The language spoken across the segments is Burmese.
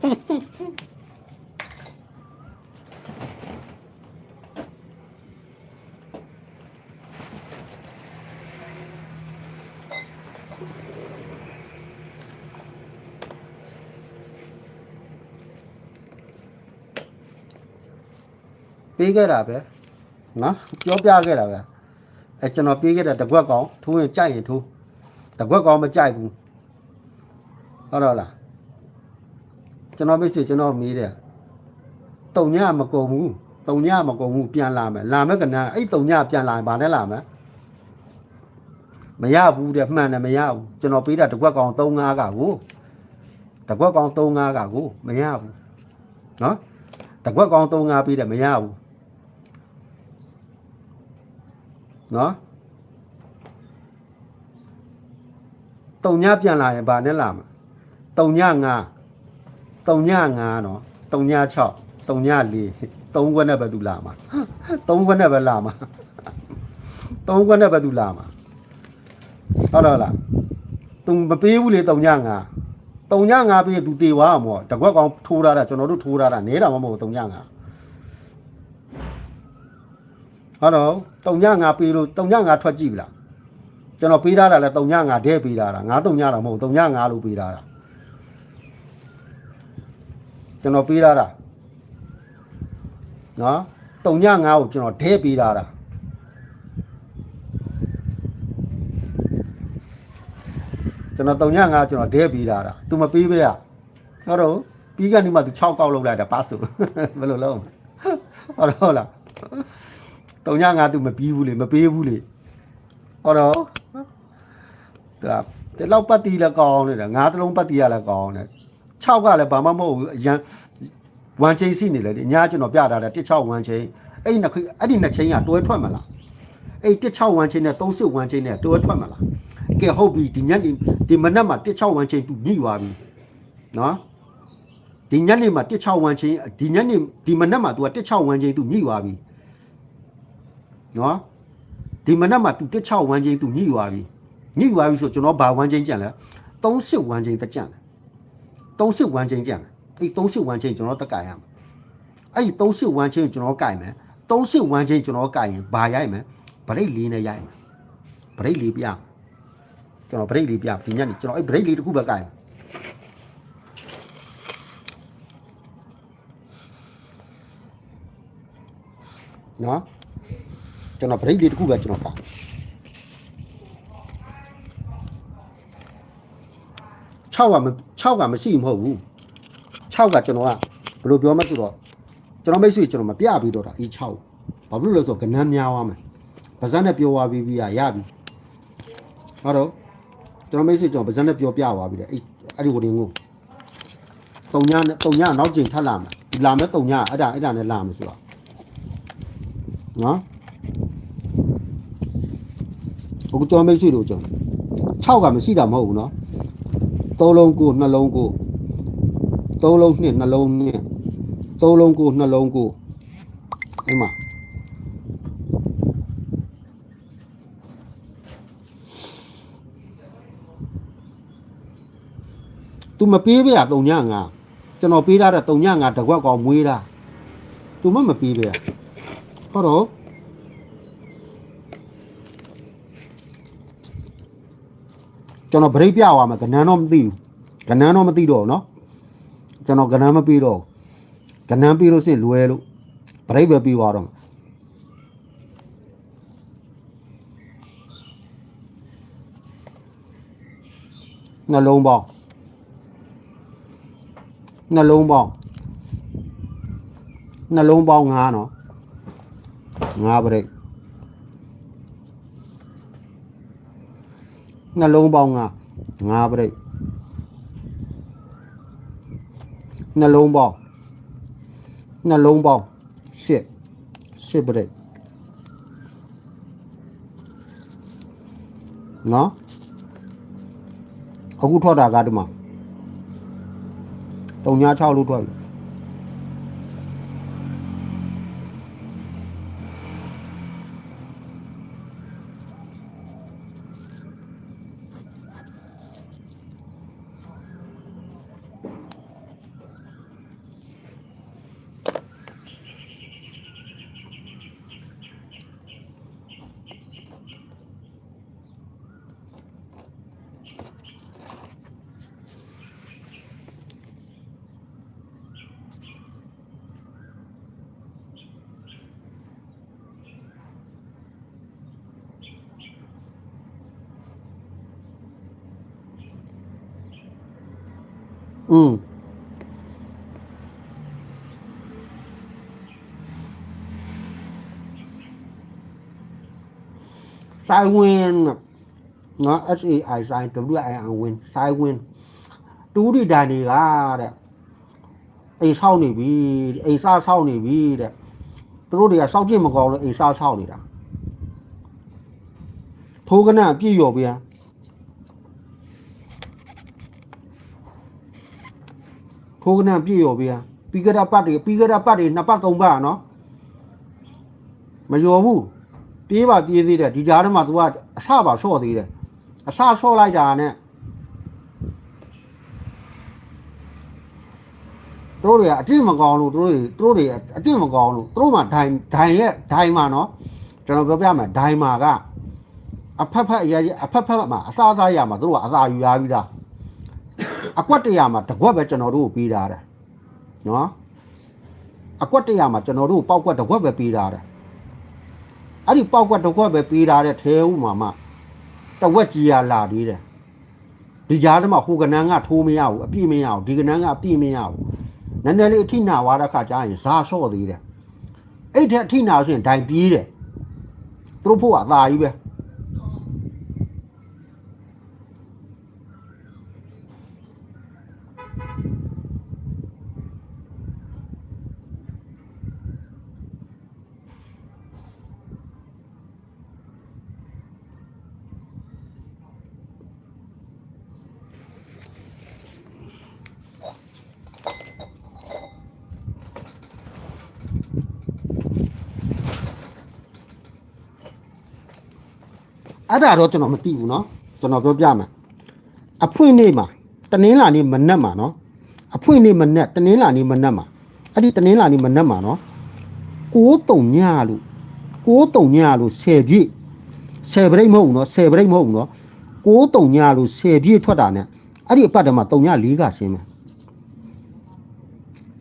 ပေးခဲ့တာပဲနော်ပြောပြခဲ့တာပဲအဲကျွန်တော်ပေးခဲ့တဲ့တကွက်ကောင်ထိုးရင်ကြိုက်ရင်ထိုးတကွက်ကောင်မကြိုက်ဘူးဟုတ်တော့လား ကျွန်တော်မိတ်ဆွေကျွန်တော်မေးတယ်တုံညမကုန်ဘူးတုံညမကုန်ဘူးပြန်လာမယ်လာမယ်ကနအဲ့တုံညပြန်လာရင်ဗာနဲ့လာမယ်မရဘူးတဲ့မှန်တယ်မရဘူးကျွန်တော်ပေးတာတကွက်ကောင်35ကကိုတကွက်ကောင်35ကကိုမရဘူးနော်တကွက်ကောင်35ပေးတယ်မရဘူးနော်တုံညပြန်လာရင်ဗာနဲ့လာမှာတုံည9 တုံည9နော်တုံည6တုံည4သုံးခွက်နဲ့ပဲသူလာမှာသုံးခွက်နဲ့ပဲလာမှာသုံးခွက်နဲ့ပဲသူလာမှာဟုတ်တော့လားသူမပေးဘူးလေတုံည9တုံည9ပေးသူတေသွားမှာတကွက်ကောင်ထိုးထားတာကျွန်တော်တို့ထိုးထားတာနေတာမမဟုတ်တုံည9ဟုတ်တော့တုံညငါပေးလို့တုံညငါထွက်ကြည့်ပြီလားကျွန်တော်ပေးထားတာလဲတုံညငါဒဲပေးထားတာငါတုံညတော့မဟုတ်တုံညငါလို့ပေးထားတာ ကျွန်တော်ပေးထားတာနော်တုံညငါကိုကျွန်တော်ဒဲပေးထားတာကျွန်တော်တုံညငါကျွန်တော်ဒဲပေးထားတာ तू မပေးပဲอ่ะဟုတ်တော့ပြီးကနေမှ तू 6ကောက်လောက်လိုက်တာပါဆိုဘယ်လိုလုပ်ဟုတ်တော့ဟုတ်လား တုံညငါသူမပြီးဘူးလေမပေးဘူးလေဟောတော့ဒါဒီလောက်ပတ်တီလည်းကောင်းနေတာငါးတလုံးပတ်တီရလည်းကောင်းတယ် 6ကလည်းဘာမှမဟုတ်ဘူးအရန်ဝမ်ချင်းစီနေလေလေညာကျွန်တော်ပြထားတယ်16ဝမ်ချင်းအဲ့ဒီနှစ်ခုအဲ့ဒီနှစ်ချင်းကတွဲထွက်မလားအဲ့16ဝမ်ချင်းနဲ့30ဝမ်ချင်းနဲ့တွဲထွက်မလားကဲဟုတ်ပြီဒီညနေဒီမနက်မှာ16ဝမ်ချင်းသူညှိသွားပြီနော်ဒီညနေမှာ16ဝမ်ချင်းဒီညနေဒီမနက်မှာ तू က16ဝမ်ချင်း तू ညှိသွားပြီနော်ဒီမနက်မှာ तू 16ဝမ်ချင်း तू ညှိသွားပြီညှိသွားပြီဆိုကျွန်တော်ဘာဝမ်ချင်းကြံလဲ38ဝမ်ချင်းတကြံလဲ 31ချိန်ကြံတယ်အဲ့31ချိန်ကျွန်တော်တက်ကင်ရမယ်အဲ့ဒီ31ချိန်ကျွန်တော်ကင်မယ်31ချိန်ကျွန်တော်ကင်ရင်ဘာရိုက်မယ်ဗရိတ်လေးနဲ့ရိုက်မယ်ဗရိတ်လေးပြကျွန်တော်ဗရိတ်လေးပြဒီညနေကျွန်တော်အဲ့ဗရိတ်လေးတစ်ခုပဲကင်နော်ကျွန်တော်ဗရိတ်လေးတစ်ခုပဲကျွန်တော်ပါ 6ကမ6ကမရှိမဟုတ်ဘူး6ကကျွန်တော်ကဘယ်လိုပြောမှဆိုတော့ကျွန်တော်မိတ်ဆွေကျွန်တော်မပြပြီးတော့တာအေး6ဘာဖြစ်လို့လဲဆိုတော့ကနန်းများသွားမယ်ဗဇက်နဲ့ပြောသွားပြီးပြီးရရပြီဟုတ်တော့ကျွန်တော်မိတ်ဆွေကျွန်တော်ဗဇက်နဲ့ပြောပြသွားပြီးတယ်အဲ့အဲ့ဒီဝင်ကိုတုံညနဲ့တုံညနောက်ကျင်ထပ်လာမယ်ဒီလာမယ်တုံညအဲ့ဒါအဲ့ဒါနဲ့လာမယ်ဆိုတော့နော်အခုကျော်မိတ်ဆွေတို့ကျော်6ကမရှိတာမဟုတ်ဘူးเသုံးလုံးကိုနှလုံးကိုသုံးလုံးနှစ်နှလုံးနှစ်သုံးလုံးကိုနှလုံးကိုအဲ့မှာသူမပေးပြရ၃ညငါကျွန်တော်ပေးထားတဲ့၃ညငါတကွက်ကောင်မွေးတာသူမမပေးပြရဟုတ်တော့ ကျွန်တော်ဗရိတ်ပြသွားမှာကနန်းတော့မသိဘူးကနန်းတော့မသိတော့ဘူးเนาะကျွန်တော်ကနန်းမပြီးတော့ဘူးကနန်းပြီးလို့ရှိရင်လွယ်လို့ဗရိတ်ပဲပြီးသွားတော့မှာနှလုံးပေါင်းနှလုံးပေါင်းနှလုံးပေါင်းငါးနော်ငါးဗရိတ် နှလုံးပေါင်းကငါးပြိတ်နှလုံးပေါင်းနှလုံးပေါင်းရှစ်ရှစ်ပြိတ်နော်အခုထွက်တာကဒီမှာ396လို့ထွက်ပြီ อืมစိုင်းဝင်နော် S A I စိုင်း W I N ဝင်စိုင်းဝင်တူဒီဒန်တွေကတဲ့အိမ်ဆောက်နေပြီအိမ်စားဆောက်နေပြီတဲ့သူတို့တွေကစောက်ကြည့်မကောင်းလို့အိမ်စားဆောက်နေတာထိုးကနအပြည့်ရော်ဗျာ ထိုးကနအပြည့်ရော်ဗျာပြီးကြတာပတ်တွေပြီးကြတာပတ်တွေနှစ်ပတ်သုံးပတ်နော်မရော်ဘူးပြေးပါပြေးသေးတယ်ဒီကြားထဲမှာ तू ကအဆပါဆော့သေးတယ်အဆဆော့လိုက်တာနဲ့သူတို့တွေကအတိမကောင်းလို့သူတို့တွေသူတို့တွေအတိမကောင်းလို့သူတို့မှဒိုင်ဒိုင်ရဲ့ဒိုင်မှာနော်ကျွန်တော်ပြောပြမယ်ဒိုင်မှာကအဖက်ဖက်အရာကြီးအဖက်ဖက်မှာအစားအစားရမှာသူတို့ကအသာယူရပြီးသား အကွက်တရမှာတကွက်ပဲကျွန်တော်တို့ကိုပေးထားတယ်နော်အကွက်တရမှာကျွန်တော်တို့ကိုပေါက်ကွက်တကွက်ပဲပေးထားတယ်အဲ့ဒီပေါက်ကွက်တကွက်ပဲပေးထားတဲ့ထဲဦးမှာမှတဝက်ကြီးရလာသေးတယ်ဒီကြားထဲမှာဟိုကနန်းကထိုးမရဘူးအပြည့်မရဘူးဒီကနန်းကအပြည့်မရဘူးနည်းနည်းလေးအထိနာသွားတဲ့ခါကျရင်ဇာဆော့သေးတယ်အဲ့ထက်အထိနာဆိုရင်ဒိုင်ပြေးတယ်သူတို့ဖို့ကအသာကြီးပဲ အဲ့ဒါတော့ကျွန်တော်မသိဘူးเนาะကျွန်တော်ပြောပြမယ်အဖွင့်နေ့မှာတနင်္လာနေ့မနက်မှာเนาะအဖွင့်နေ့မနက်တနင်္လာနေ့မနက်မှာအဲ့ဒီတနင်္လာနေ့မနက်မှာเนาะ6တုံညလို့6တုံညလို့10ပြည့်10ပြိတ်မဟုတ်ဘူးเนาะ10ပြိတ်မဟုတ်ဘူးเนาะ6တုံညလို့10ပြည့်ထွက်တာ ਨੇ အဲ့ဒီအပတ်တည်းမှာတုံည4ကဆင်းမယ်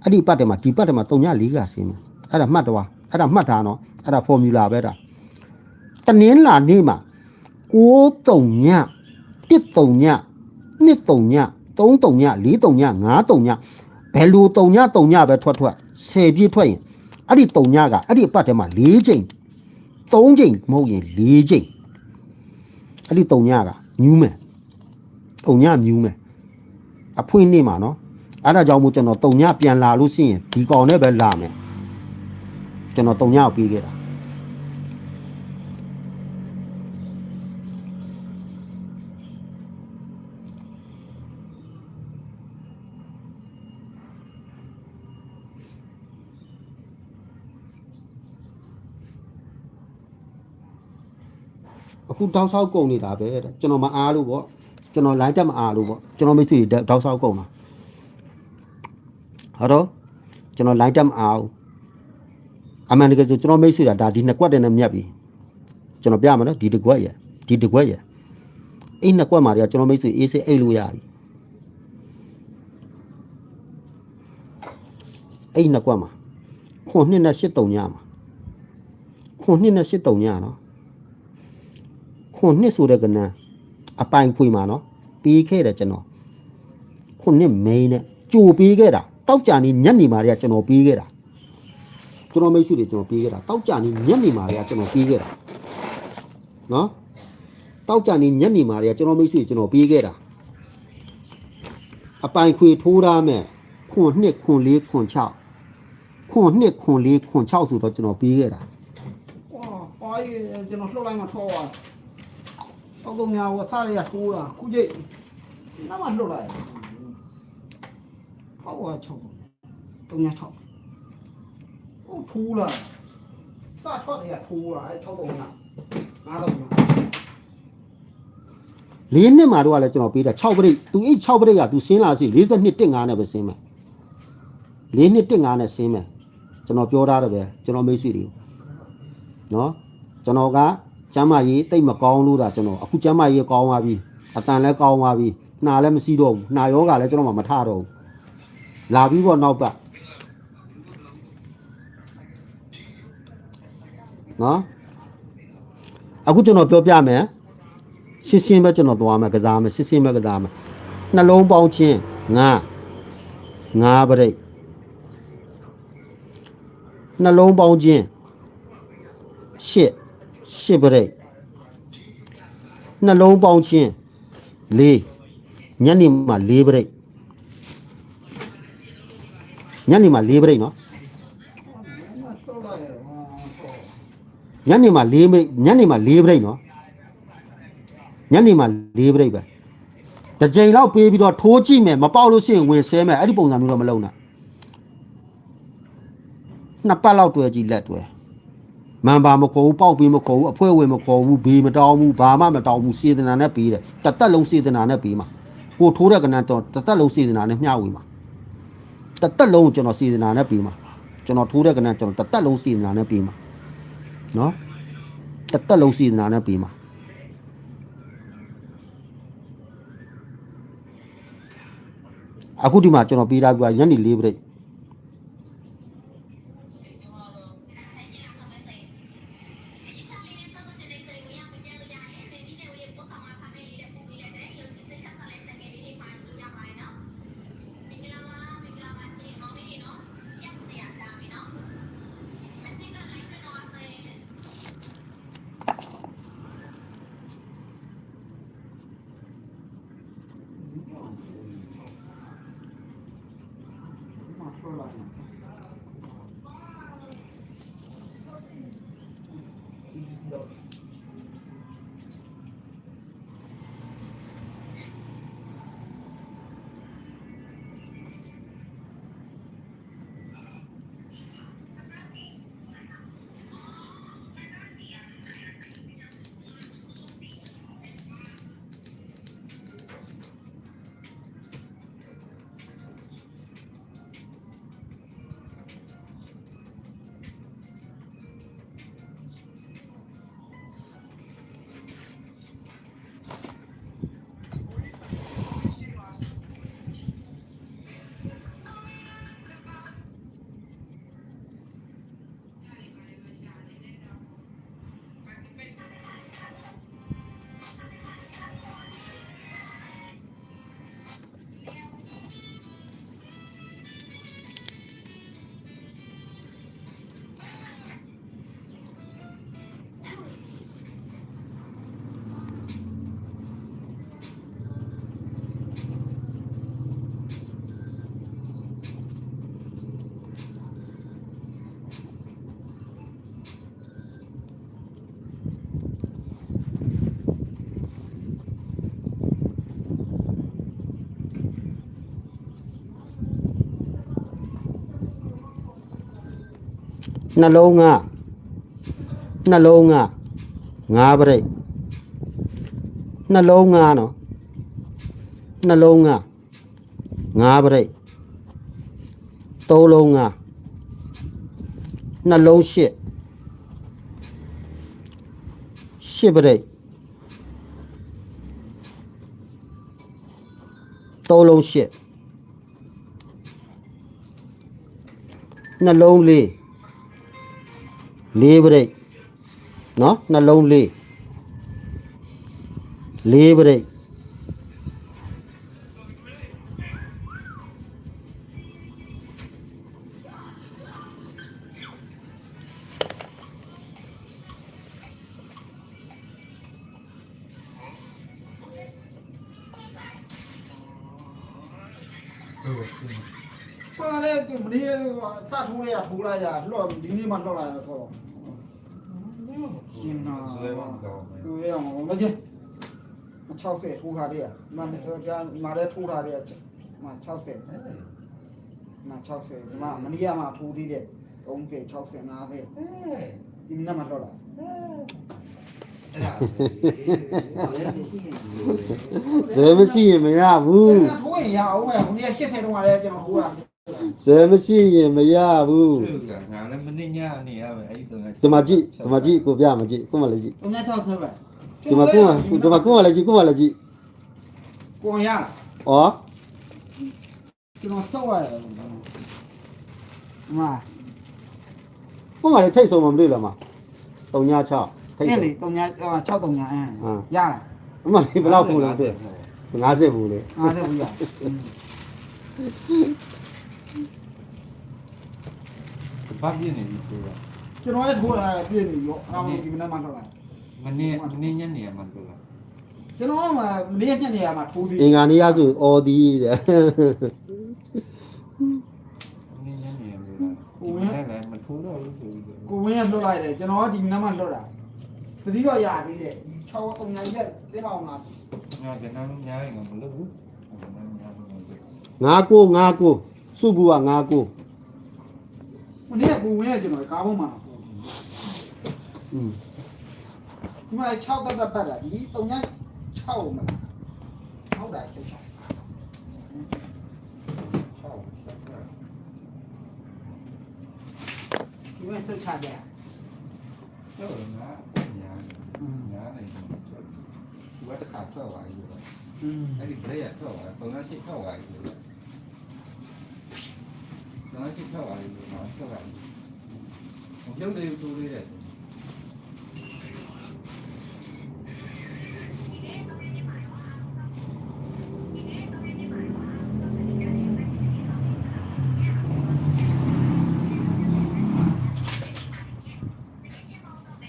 အဲ့ဒီအပတ်တည်းမှာဒီပတ်တည်းမှာတုံည4ကဆင်းမယ်အဲ့ဒါမှတ်တော့အဲ့ဒါမှတ်ထားเนาะအဲ့ဒါ formula ပဲဒါတနင်္လာနေ့မှာ 6တုံည1တုံည2တုံည3တုံည4တုံည5တုံညဘယ်လိုတုံညတုံညပဲထွက်ထွက်10ပြည့်ထွက်ရင်အဲ့ဒီတုံညကအဲ့ဒီအပတ်ထဲမှာ4ချိန်3ချိန်မဟုတ်ရင်4ချိန်အဲ့ဒီတုံညကမြူးမယ်တုံညမြူးမယ်အဖွင့်နေမှာနော်အဲ့ဒါကြောင့်မို့ကျွန်တော်တုံညပြန်လာလို့ရှိရင်ဒီကောင်နဲ့ပဲလာမယ်ကျွန်တော်တုံညကိုပြီးခဲ့တာ အခုတောက်ဆောက်ကုန်နေတာပဲတဲ့ကျွန်တော်မအားလို့ပေါ့ကျွန်တော် line တက်မအားလို့ပေါ့ကျွန်တော်မိတ်ဆွေတွေတောက်ဆောက်ကုန်တာဟုတ်တော့ကျွန်တော် line တက်မအားဘူးအမှန်တကယ်ဆိုကျွန်တော်မိတ်ဆွေတာဒါဒီနှစ်ကွက်တည်းနဲ့မြတ်ပြီကျွန်တော်ပြမှာနော်ဒီတစ်ကွက်ရယ်ဒီတစ်ကွက်ရယ်အဲ့နှစ်ကွက်မှာတည်းကကျွန်တော်မိတ်ဆွေအေးစေးအိတ်လို့ရပြီအဲ့နှစ်ကွက်မှာခွန်နှစ်နဲ့ရှစ်တုံညမှာခွန်နှစ်နဲ့ရှစ်တုံညနော် ခုနှစ်ဆိုတဲ့ကနန်းအပိုင်ဖွေမှာနော်ပေးခဲ့တယ်ကျွန်တော်ခုနှစ်မိန်းနဲ့ကြိုပေးခဲ့တာတောက်ကြနေညက်နေမှာတွေကကျွန်တော်ပေးခဲ့တာကျွန်တော်မိတ်ဆွေတွေကျွန်တော်ပေးခဲ့တာတောက်ကြနေညက်နေမှာတွေကကျွန်တော်ပေးခဲ့တာနော်တောက်ကြနေညက်နေမှာတွေကကျွန်တော်မိတ်ဆွေကျွန်တော်ပေးခဲ့တာအပိုင်ခွေထိုးထားမဲ့ခွန်နှစ်ခွန်လေးခွန်6ခွန်နှစ်ခွန်လေးခွန်6ဆိုတော့ကျွန်တော်ပေးခဲ့တာ။အော်ပါရကျွန်တော်လှုပ်လိုက်မှထောသွား ပေါက်ကုန်ညာကိုအစရရတိုးတာခုကြိတ်နောက်မှလွတ်လိုက်ပေါက်က6ကုန်တုံညာ6ဟုတ်ဖူးလားစထွက်တယ်ကဖူးလားအဲ6ကုန်ညာ5ကုန်ညာလေးနှစ်မှာတော့လည်းကျွန်တော်ပေးတာ6ပရိတ်သူအိတ်6ပရိတ်ကသူဆင်းလာစီ42တက်9နဲ့ပဲဆင်းမယ်လေးနှစ်တက်9နဲ့ဆင်းမယ်ကျွန်တော်ပြောထားတယ်ပဲကျွန်တော်မိတ်ဆွေတွေနော်ကျွန်တော်က ကျမ်းမာရေးတိတ်မကောင်းလို့တာကျွန်တော်အခုကျမ်းမာရေးကောင်းသွားပြီအတန်လည်းကောင်းသွားပြီနှာလည်းမရှိတော့ဘူးနှာယောဂလည်းကျွန်တော်မှမထတော့ဘူးလာပြီးတော့နောက်ပတ်နော်အခုကျွန်တော်ပြောပြမယ်ရှင်းရှင်းပဲကျွန်တော်သွားမယ်ကစားမယ်ရှင်းရှင်းပဲကစားမယ်နှလုံးပေါင်းချင်းငါ5ပရိတ်နှလုံးပေါင်းခြင်း 8 8ပရိတ်နှလုံးပေါင်းခြင်း4ညနေမှာ4ပရိတ်ညနေမှာ4ပရိတ်နော်ဆောက်လိုက်ရဟောညနေမှာ၄မိညနေမှာ၄ပြိတ်နော်ညနေမှာ၄ပြိတ်ပဲတစ်ကြိမ်လောက်ပေးပြီးတော့ထိုးကြည့်မယ်မပေါက်လို့ရှိရင်ဝင်ဆဲမယ်အဲ့ဒီပုံစံမျိုးတော့မလုပ်နဲ့နှစ်ပတ်လောက်တွေ့ကြည့်လက်တွေ့ မန်ပါမခေါ်ဘူးပေါက်ပြီးမခေါ်ဘူးအဖွဲဝင်မခေါ်ဘူးဘေးမတောင်းဘူးဘာမှမတောင်းဘူးစေတနာနဲ့ပေးတယ်တစ်သက်လုံးစေတနာနဲ့ပေးမှာကိုထိုးတဲ့ကဏ္ဍတော့တစ်သက်လုံးစေတနာနဲ့မျှဝေမှာတစ်သက်လုံးကိုကျွန်တော်စေတနာနဲ့ပေးမှာကျွန်တော်ထိုးတဲ့ကဏ္ဍကျွန်တော်တစ်သက်လုံးစေတနာနဲ့ပေးမှာနော်တစ်သက်လုံးစီဒနာနဲ့ပြီးမှာအခုဒီမှာကျွန်တော်ပေးထားပြီးညနေ၄ပြိတ် နှလုံး ကနှလုံးက၅ပြိတ်နှလုံးကနော်နှလုံးက၅ပြိတ်သုံးလုံးကနှလုံး၈၈ပြိတ်သုံးလုံး၈နှလုံး လေးလေးပြိတ်နော်နှလုံးလေးလေးပြိတ်ပါလေမင်းစထိုးရထိုးလိုက်ရလှော့ဒီနေ့မှလှော့လိုက်တော့ ရှင်နာဆွဲမှမကောင်းဘူးသူရအောင်မချင်းမ60ထိုးထားတယ်မမတော်ကြမာတဲ့ထိုးထားတယ်မ60မ60ဒီမှာမနီးယားမှာထိုးသေးတယ်30 60 50ဒီနေ့မှလှော့လိုက်ဇယ်မရှိရင်မရဘူးထိုးရင်ရအောင်မယ်ခုနေ့80တုန်းကလည်းကျွန်တော်ထိုးတာ ဇယ်မရှိရင်မရဘူးငါလည်းမနစ်ညနေရပဲအဲ့ဒီတော့ဒီမှာကြည့်ဒီမှာကြည့်ကိုပြမှာကြည့်ကိုမလည်းကြည့်တုံးည60ပဲဒီမှာကိုမဒီမှာကိုမလည်းကြည့်ကိုမလည်းကြည့်ကိုရလားဩကျွန်တော်ဆောက်ရတယ်မကိုမလည်းထိတ်ဆုံးမမလို့လားမ3ည6ထိတ်အဲ့ဆုံးလေတုံးည6တုံးညအင်းရလားအမလေးဘယ်လောက်ပူလဲတဲ့50ဘူးလေ50ဘူးရ ဘာပြည့်နေပြီဆိုတာကျွန်တော်လည်းထိုးလာပြည့်နေရောအဲ့ဒါမှဒီမနေ့မှထွက်လာမနေ့မနေ့ညနေမှပြောလာကျွန်တော်မှမနေ့ညနေရမှာထိုးသေးအင်္ဂါနေ့ရဆိုအော်ဒီတဲ့မနေ့ညနေပြောလာလည်းလည်းမထိုးတော့ဘူးဆိုပြီးကိုဝင်းရလွတ်လိုက်တယ်ကျွန်တော်ကဒီမနေ့မှလွတ်တာသတိတော့ရသေးတယ်6 3နိုင်ရက်သိပါအောင်လားငါကနမ်းညာရင်မလုပ်ဘူးကနမ်းညာမလုပ်ဘူးငါကိုငါကိုစုဘူးကငါကို မနေ့ကကိုဝင်းရကျွန်တော်ကားပေါ်မှာ อืม ဒီမှာ6တက်တက်ပတ်တာဒီ3ည6မလားဟုတ်တယ်6 ချောက်ဆက်တာ ဒီမှာဆက်ချကြတယ် တော့ငါညာညာနေတယ်ဝတ်တခါထွက်သွားပြီ อืม အဲ့ဒီဘရက်ထွက်သွားပုံစံရှိထွက်သွားပြီပုံစံရှိထွက်သွားပြီတော့ထွက်သွားပြီရုပ်တွေတူလေး တဲ့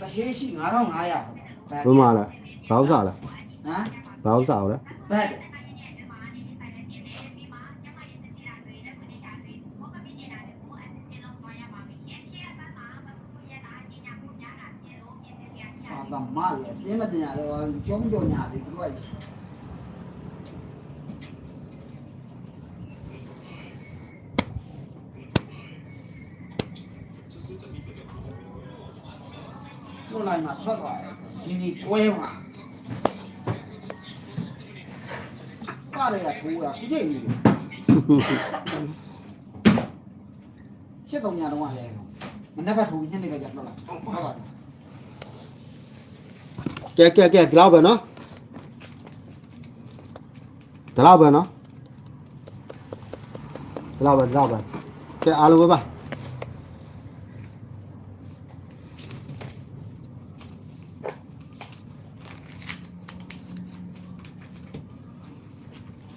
တဟေးရှိ9500ဘယ်မှာလဲဘာဥစားလဲဟမ်ဘာဥစားလဲဘတ်အာသမารလေပြင်းမတ င်ရတယ်ဟောကျုံးကြောညာတယ်သူကကိုလိုက်မှာထွက်သွားတယ်ရှင်ကြီးကွဲမှာစရဲကထိုးတာခုချိန်ကြီးရှစ်တုံညာတော့လည်းမနေ့က ထိုးညနေကကြာတော့လာဟုတ်ပါတကဲယ်ကဲကဲဒီ